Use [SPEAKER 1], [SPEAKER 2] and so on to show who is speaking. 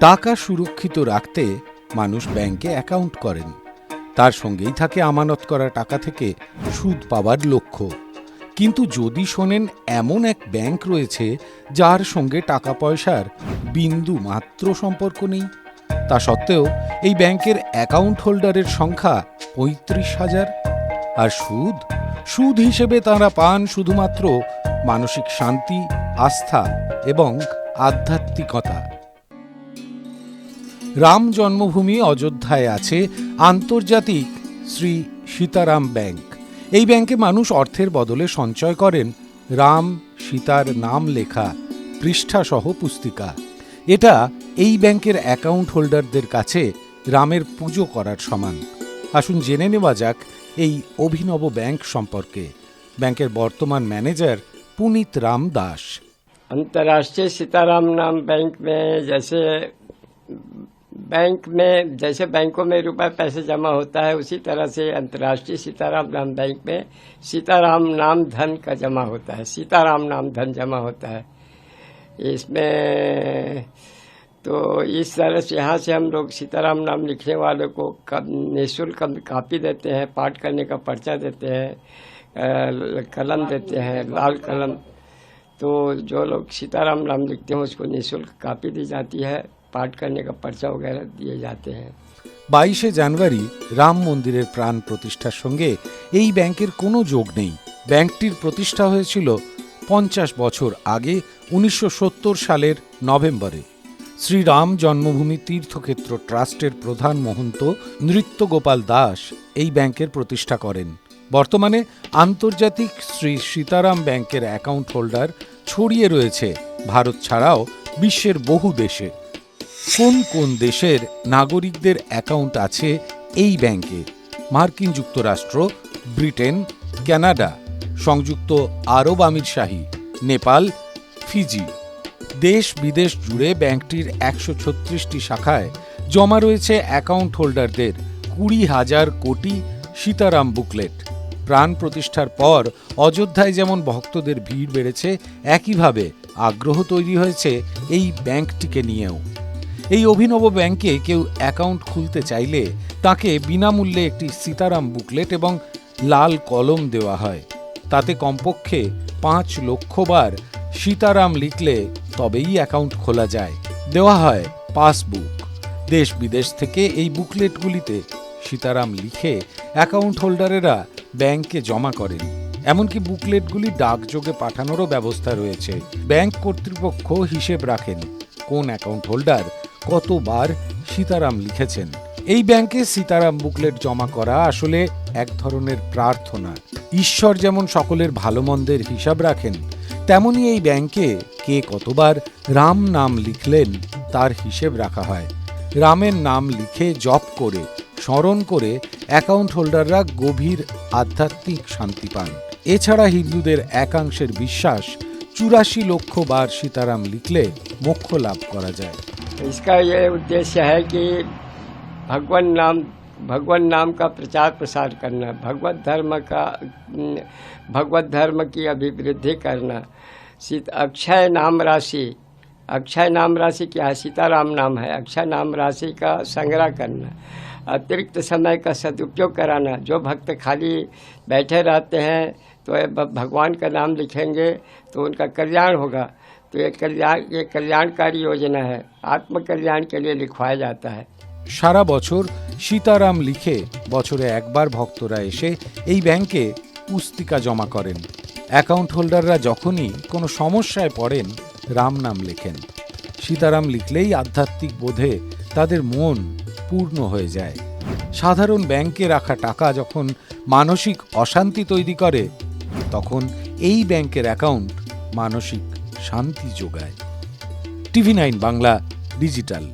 [SPEAKER 1] টাকা সুরক্ষিত রাখতে মানুষ ব্যাংকে অ্যাকাউন্ট করেন। তার সঙ্গেই থাকে আমানত করা টাকা থেকে সুদ পাওয়ার লক্ষ্য। কিন্তু যদি শোনেন এমন এক ব্যাংক রয়েছে যার সঙ্গে টাকা পয়সার বিন্দু মাত্র সম্পর্ক নেই, তা সত্ত্বেও এই ব্যাংকের অ্যাকাউন্ট হোল্ডারের সংখ্যা পঁয়ত্রিশ হাজার। আর সুদ? সুদ হিসেবে তারা পান শুধুমাত্র মানসিক শান্তি, আস্থা এবং আধ্যাত্মিকতা। রাম জন্মভূমি অযোধ্যায় আছে আন্তর্জাতিক শ্রী সীতারাম ব্যাংক এই ব্যাংকে মানুষ অর্থের বদলে সঞ্চয় করেন রাম সীতার নাম লেখা পৃষ্ঠাসহ পুস্তিকা এটা এই ব্যাংকের অ্যাকাউন্ট হোল্ডারদের কাছে রামের পুজো করার সমান আসুন জেনে নেওয়া যাক এই অভিনব ব্যাংক সম্পর্কে ব্যাংকের বর্তমান ম্যানেজার পুনিত রাম দাস
[SPEAKER 2] अंतर्राष्ट्रीय सीताराम नाम बैंक में जैसे बैंक में, जैसे बैंकों में रुपए पैसे जमा होता है, उसी तरह से अंतर्राष्ट्रीय सीताराम नाम बैंक में सीताराम नाम धन का जमा होता है, सीताराम नाम धन जमा होता है। इसमें तो इस तरह से यहाँ से हम लोग सीताराम नाम लिखने वालों को निःशुल्क कापी देते हैं, पाठ करने का पर्चा देते हैं कलम देते हैं, लाल कलम। तो जो लोग सीताराम नाम लिखते हैं, उसको निःशुल्क कापी दी जाती है। पाठ करने का पर्चा वगैरह दिए जाते हैं
[SPEAKER 1] বাইশে জানুয়ারি রাম মন্দিরের প্রাণ প্রতিষ্ঠার সঙ্গে এই ব্যাংকের কোনো যোগ নেই ব্যাংকটির প্রতিষ্ঠা হয়েছিল পঞ্চাশ বছর আগে উনিশশো সালের নভেম্বরে শ্রীরাম জন্মভূমি তীর্থক্ষেত্র ট্রাস্টের প্রধান মহন্ত নৃত্যগোপাল দাস এই ব্যাংকের প্রতিষ্ঠা করেন বর্তমানে আন্তর্জাতিক শ্রী সীতারাম ব্যাংকের অ্যাকাউন্ট হোল্ডার ছড়িয়ে রয়েছে ভারত ছাড়াও বিশ্বের বহু দেশে কোন কোন দেশের নাগরিকদের অ্যাকাউন্ট আছে এই ব্যাংকে? মার্কিন যুক্তরাষ্ট্র, ব্রিটেন কানাডা সংযুক্ত আরব আমিরশাহী নেপাল, ফিজি। দেশ বিদেশ জুড়ে ব্যাংকটির একশো ছত্রিশটি শাখায় জমা রয়েছে অ্যাকাউন্ট হোল্ডারদের কুড়ি হাজার কোটি সীতারাম বুকলেট। প্রাণ প্রতিষ্ঠার পর অযোধ্যায় যেমন ভক্তদের ভিড় বেড়েছে, একইভাবে আগ্রহ তৈরি হয়েছে এই ব্যাংকটিকে নিয়েও। এই অভিনব ব্যাংকে কেউ অ্যাকাউন্ট খুলতে চাইলে তাকে বিনামূল্যে একটি সীতারাম বুকলেট এবং লাল কলম দেওয়া হয়। তাতে কমপক্ষে পাঁচ লক্ষ বার সীতারাম লিখলে তবেই অ্যাকাউন্ট খোলা যায়। দেওয়া হয় পাসবুক। দেশ বিদেশ থেকে এই বুকলেটগুলিতে সীতারাম লিখে অ্যাকাউন্ট হোল্ডারেরা ব্যাংকে জমা করেন। এমনকি বুকলেটগুলি ডাকযোগে পাঠানোরও ব্যবস্থা রয়েছে। ব্যাংক কর্তৃপক্ষ হিসেব রাখেন কোন অ্যাকাউন্ট হোল্ডার কতবার সীতারাম লিখেছেন। এই ব্যাংকে সীতারাম বুকলেট জমা করা আসলে এক ধরনের প্রার্থনা। ঈশ্বর যেমন সকলের ভালো মন্দের হিসাব রাখেন, তেমনি এই ব্যাংকে কে কতবার রাম নাম লিখলেন তার হিসেব রাখা হয়। রামের নাম লিখে জপ করে, স্মরণ করে অ্যাকাউন্ট হোল্ডাররা গভীর আধ্যাত্মিক শান্তি পান। এছাড়া হিন্দুদের একাংশের বিশ্বাস চুরাশি লক্ষ বার সীতারাম লিখলে মোক্ষ লাভ করা যায়।
[SPEAKER 2] इसका ये उद्देश्य है कि भगवान नाम भगवान नाम का प्रचार प्रसार करना, भगवत धर्म का भगवत धर्म की अभिवृद्धि करना। सीत, अक्षय नाम राशि, अक्षय नाम राशि क्या है? सीताराम नाम है। अक्षय नाम राशि का संग्रह करना, अतिरिक्त समय का सदुपयोग कराना। जो भक्त खाली बैठे रहते हैं तो भगवान का नाम लिखेंगे तो उनका कल्याण होगा। तो ये कल्याण ये कल्याणकारी योजना है आत्म कल्याण के लिए लिखवाया जाता है
[SPEAKER 1] সারা বছর সীতারাম লিখে বছরে একবার ভক্তরা এসে এই ব্যাংকে পুস্তিকা জমা করেন অ্যাকাউন্ট হোল্ডাররা যখনই কোনো সমস্যায় পড়েন রাম নাম লেখেন সীতারাম লিখলেই আধ্যাত্মিক বোধে তাদের মন পূর্ণ হয়ে যায় সাধারণ ব্যাংকে রাখা টাকা যখন মানসিক অশান্তি তৈরি করে তখন এই ব্যাংকের অ্যাকাউন্ট মানসিক শান্তি যোগায়। TV nine Bangla digital.